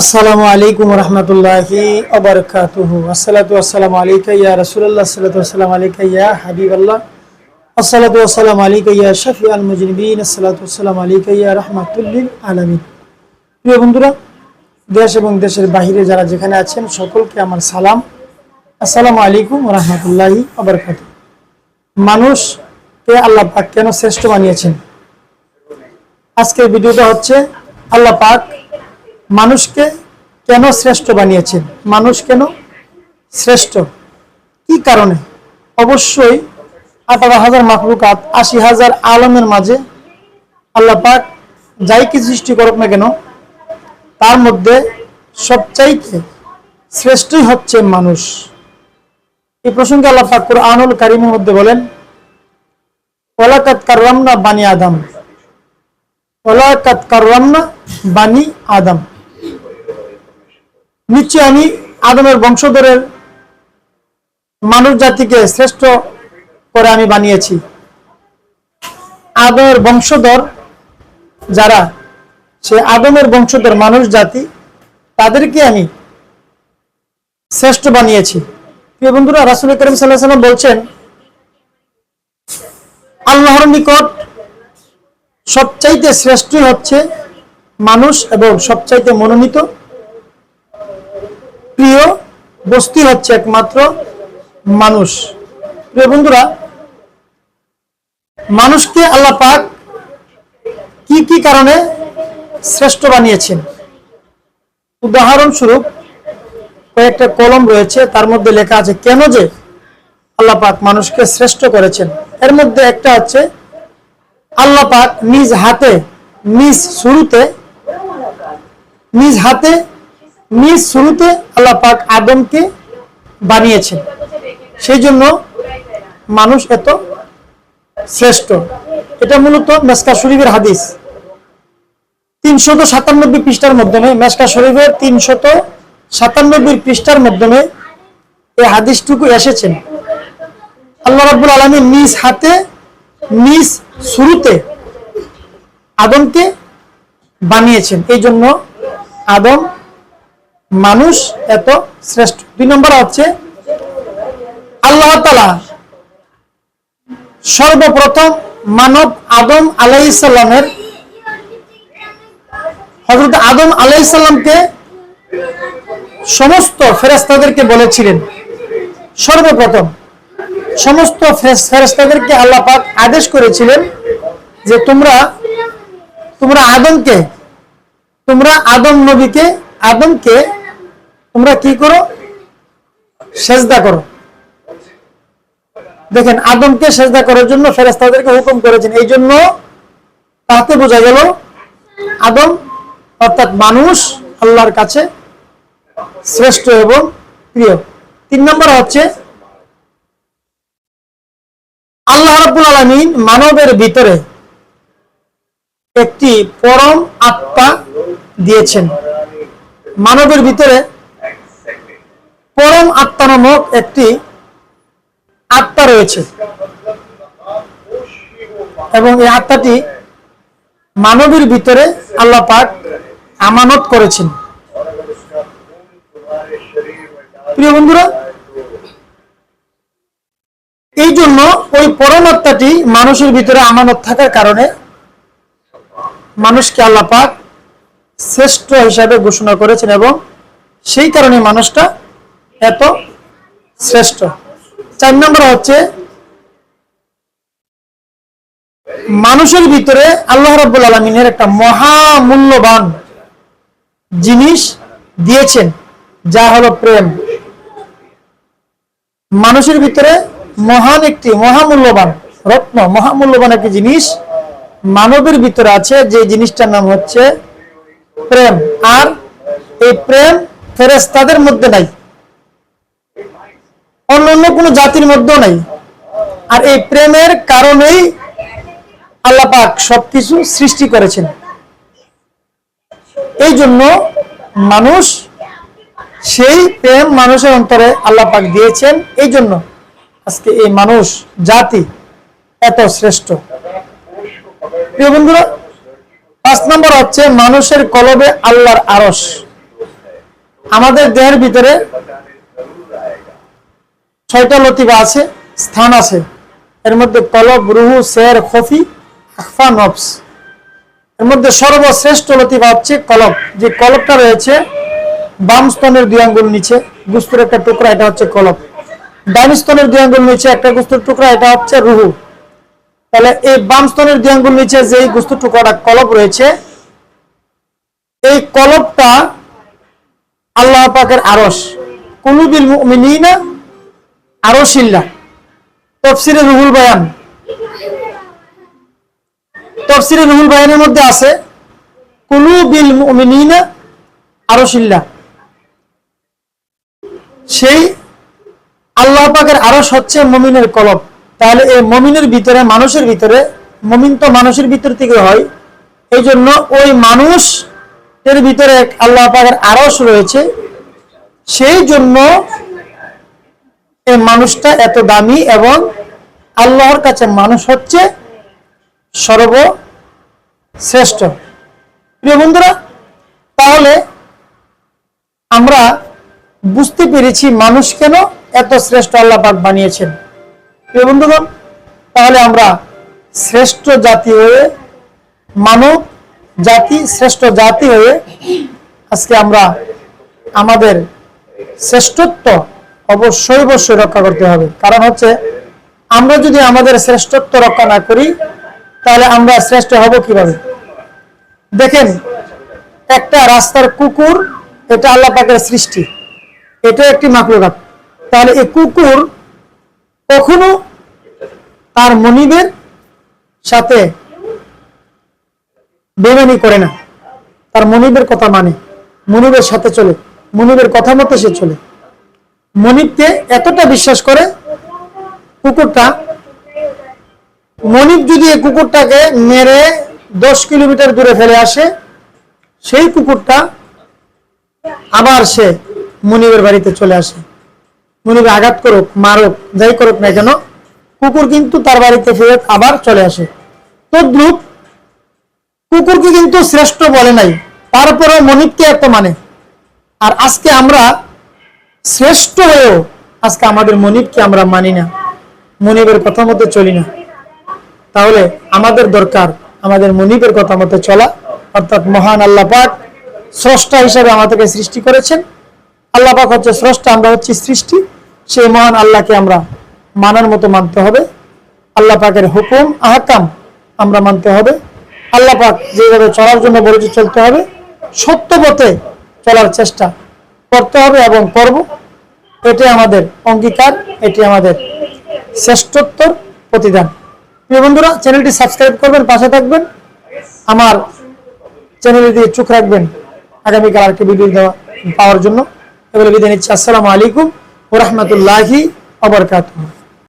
আসসালামু আলাইকুম রহমতুল্লাহি আবরকাতুহু আসসালাতু আসসালামু আলাইকা ইয়া রাসূলুল্লাহ সাল্লাতু আসসালামু আলাইকা ইয়া হাবিবাল্লাহ। আসসালাতু আসসালামু আলাইকা ইয়া আসসালামু আলামিন। প্রিয় বন্ধুরা, দেশ এবং দেশের বাহিরে যারা যেখানে আছেন, সকলকে আমার সালাম। আসসালামু আলাইকুম রহমতুল্লাহি আবরকাতুহু মানুষকে আল্লাহ পাক কেন শ্রেষ্ঠ বানিয়েছেন? আজকের ভিডিওটা হচ্ছে, আল্লাহ পাক মানুষকে কেন শ্রেষ্ঠ বানিয়েছেন? মানুষ কেন শ্রেষ্ঠ? কি কারণে? অবশ্যই আঠারো হাজার মাকলুকাত আশি হাজার আলমের মাঝে আল্লাহ পাক যাই কি সৃষ্টি করুক না কেন, তার মধ্যে সবচাইতে শ্রেষ্ঠই হচ্ছে মানুষ। এই প্রসঙ্গে আল্লাহ পাক আনুল কারিমের মধ্যে বলেন ওলাকাত কাররামনা বানি আদম। ওলাকাত কাররামনা বানি আদম। নিশ্চয় আমি আদমের বংশধরের মানুষ জাতিকে শ্রেষ্ঠ করে আমি বানিয়েছি। আদমের বংশধর যারা, সে আদমের বংশধর মানুষ জাতি তাদেরকে আমি শ্রেষ্ঠ বানিয়েছি। প্রিয় বন্ধুরা, রাসুল করিম সাল্লাহ বলছেন, আল্লাহর নিকট সবচাইতে শ্রেষ্ঠই হচ্ছে মানুষ এবং সবচাইতে মনোনীত প্রিয় বস্তি হচ্ছে একমাত্র মানুষ। প্রিয় বন্ধুরা, মানুষকে আল্লাহ পাক কি কি কারণে শ্রেষ্ঠ বানিয়েছেন? উদাহরণস্বরূপ, কয়েকটা কলম রয়েছে, তার মধ্যে লেখা আছে, কেন যে আল্লাহ পাক মানুষকে শ্রেষ্ঠ করেছেন। এর মধ্যে একটা হচ্ছে আল্লাহ পাক নিজ হাতে, নিজ শুরুতে, নিজ হাতে নিজ শুরুতে আল্লাহ পাক আদমকে বানিয়েছেন। সেই জন্য মানুষ এত শ্রেষ্ঠ। এটা মূলত মেসকা শরীফের হাদিস। তিনশত সাতানব্বই পৃষ্ঠার মাধ্যমে, মেসকা শরীফের তিনশত সাতানব্বই পৃষ্ঠার মাধ্যমে এই হাদিসটুকু এসেছেন আল্লাহ রাব্বুল আলমী নিজ হাতে, নিজ শুরুতে আদমকে বানিয়েছেন। এই জন্য আদম মানুষ এত শ্রেষ্ঠ। দুই নম্বর হচ্ছে আল্লাহ তালা সর্বপ্রথম মানব আদম আলাইসাল্লামের হজরত আদম আলাইসাল্লামকে সমস্ত ফেরেস্তাদেরকে বলেছিলেন, সর্বপ্রথম। সমস্ত ফেরেস্তাদেরকে আল্লাহ পাক আদেশ করেছিলেন যে তোমরা তোমরা আদমকে, তোমরা আদম নবীকে, আদমকে তোমরা কি করো? সেজদা করো। দেখেন, আদমকে সেজদা করার জন্য ফেরেস্তাদেরকে হুকুম করেছেন। এই জন্য তাতে বোঝা গেল, আদম অর্থাৎ মানুষ আল্লাহর কাছে শ্রেষ্ঠ এবং প্রিয়। তিন নম্বর হচ্ছে, আল্লাহ রাব্বুল আলামিন মানবের ভিতরে একটি পরম আত্মা দিয়েছেন। মানবের ভিতরে পরম আত্মা নামক একটি আত্মা রয়েছে। এবং এই আত্মাটি মানবের ভিতরে আল্লাহ পাক আমানত করেছেন। প্রিয় বন্ধুরা, এই জন্য ওই পরমাত্মাটি মানুষের ভিতরে আমানত থাকার কারণে মানুষকে আল্লাহ পাক শ্রেষ্ঠ হিসাবে ঘোষণা করেছেন এবং সেই কারণে মানুষটা এত শ্রেষ্ঠ। চার নম্বর হচ্ছে, মানুষের ভিতরে আল্লাহ রাব্বুল আলমিনের একটা মহামূল্যবান জিনিস দিয়েছেন, যা হলো প্রেম। মানুষের ভিতরে মহান একটি, মহামূল্যবান রত্ন, মহামূল্যবান একটি জিনিস মানবের ভিতরে আছে, যে জিনিসটার নাম হচ্ছে প্রেম। আর এই প্রেম ফেরেস্তাদের মধ্যে নাই। অন্য অন্য কোনো জাতির মধ্যেও নাই। আর এই প্রেমের কারণেই আল্লাহ পাক সবকিছু সৃষ্টি করেছেন। এই জন্য মানুষ সেই প্রেম মানুষের অন্তরে আল্লাহ পাক দিয়েছেন। এই জন্য আজকে এই মানুষ, জাতি এত শ্রেষ্ঠ। প্রিয় বন্ধুরা, পাঁচ নম্বর হচ্ছে মানুষের কলবে আল্লাহর আরস আমাদের দেহের ভিতরে ছয়টা লতিফা আছে, স্থান আছে। এর মধ্যে কলব, রুহু, সের, খফি, আখফা, নফস। এর মধ্যে সর্বশ্রেষ্ঠ লতিফা হচ্ছে কলব। যে কলবটা রয়েছে, বাম স্তনের দুই আঙ্গুল নিচে, গুস্তুর একটা টুকরা, এটা হচ্ছে কলব। ডান স্তনের দুই আঙ্গুল নিচে একটা গুস্তুর টুকরা, এটা হচ্ছে রুহু। তাহলে এই বাম স্তনের দুই আঙ্গুল নিচে যে গুস্তুর টুকরাটা কলব রয়েছে, এই কলবটা আল্লাহ পাকের আরস কুলুবিল মুমিনিনা আরশিল্লা তফসিরে রুহুল বয়ান। তফসিরে রুহুল বয়ানের মধ্যে আছে, কুলুবিল মুমিনিনা আরশিল্লা সেই আল্লাহ পাকের আরস হচ্ছে মমিনের কলব। তাহলে এই মমিনের ভিতরে, মানুষের ভিতরে, মমিন তো মানুষের ভিতর থেকে হয় এই জন্য ওই মানুষ এর ভিতরে আল্লাহ পাকের আরস রয়েছে। সেই জন্য এই মানুষটা এত দামি এবং আল্লাহর কাছে মানুষ হচ্ছে সর্বশ্রেষ্ঠ। প্রিয় বন্ধুরা, তাহলে আমরা বুঝতে পেরেছি মানুষ কেন এত শ্রেষ্ঠ আল্লাহ পাক বানিয়েছেন। প্রিয় বন্ধুগণ, তাহলে আমরা শ্রেষ্ঠ জাতি হয়ে, মানব জাতি, শ্রেষ্ঠ জাতি হয়ে আজকে আমরা আমাদের শ্রেষ্ঠত্ব অবশ্যই অবশ্যই রক্ষা করতে হবে। কারণ হচ্ছে, আমরা যদি আমাদের শ্রেষ্ঠত্ব রক্ষা না করি, তাহলে আমরা শ্রেষ্ঠ হব কীভাবে? দেখেন, একটা রাস্তার কুকুর, এটা আল্লাহ পাকের সৃষ্টি। এটা একটি মাকলুকাত। তাহলে এই কুকুর কখনো তার মনিবের সাথে বেমানি করে না। তার মনিবের কথা মানে মনিবের সাথে চলে, মনিবের কথা মতো সে চলে। মনিবকে এতটা বিশ্বাস করে কুকুরটা? মনিব যদি এই কুকুরটাকে মেরে দশ কিলোমিটার দূরে ফেলে আসে, সেই কুকুরটা আবার সে মনিবের বাড়িতে চলে আসে। মনিবে আঘাত করুক, মারুক, যাই করুক না কেন, কুকুর কিন্তু তার বাড়িতে ফেরত আবার চলে আসে। তদ্রুপ কুকুরকে কিন্তু শ্রেষ্ঠ বলে নাই, তারপরেও মনিবকে এত মানে। আর আজকে আমরা শ্রেষ্ঠ হয়েও আজকে আমাদের মনিবকে আমরা মানি না। মনিবের কথা মতো চলি না। তাহলে আমাদের দরকার আমাদের মনিবের কথা মতো চলা। অর্থাৎ মহান আল্লাহ পাক স্রষ্টা হিসাবে আমাদেরকে সৃষ্টি করেছেন। আল্লাহ পাক হচ্ছে স্রষ্টা, আমরা হচ্ছি সৃষ্টি। সেই মহান আল্লাহকে আমরা মানার মতো মানতে হবে। আল্লাহ পাকের হুকুম, আহকাম আমরা মানতে হবে। আল্লাহ পাক যেভাবে চলার জন্য বলেছে চলতে হবে, সত্য পথে চলার চেষ্টা করতে হবে এবং করব। এটি আমাদের অঙ্গীকার, এটি আমাদের শ্রেষ্ঠত্বর প্রতিদান। প্রিয় বন্ধুরা, চ্যানেলটি সাবস্ক্রাইব করবেন, পাশে থাকবেন। আমার চ্যানেলে দিয়ে চোখ রাখবেন আগামীকাল আরেকটি ভিডিও দেওয়া পাওয়ার জন্য। এগুলো বিদায় নিচ্ছি। আসসালামু আলাইকুম ও রহমতুল্লাহি অবরকাতুহ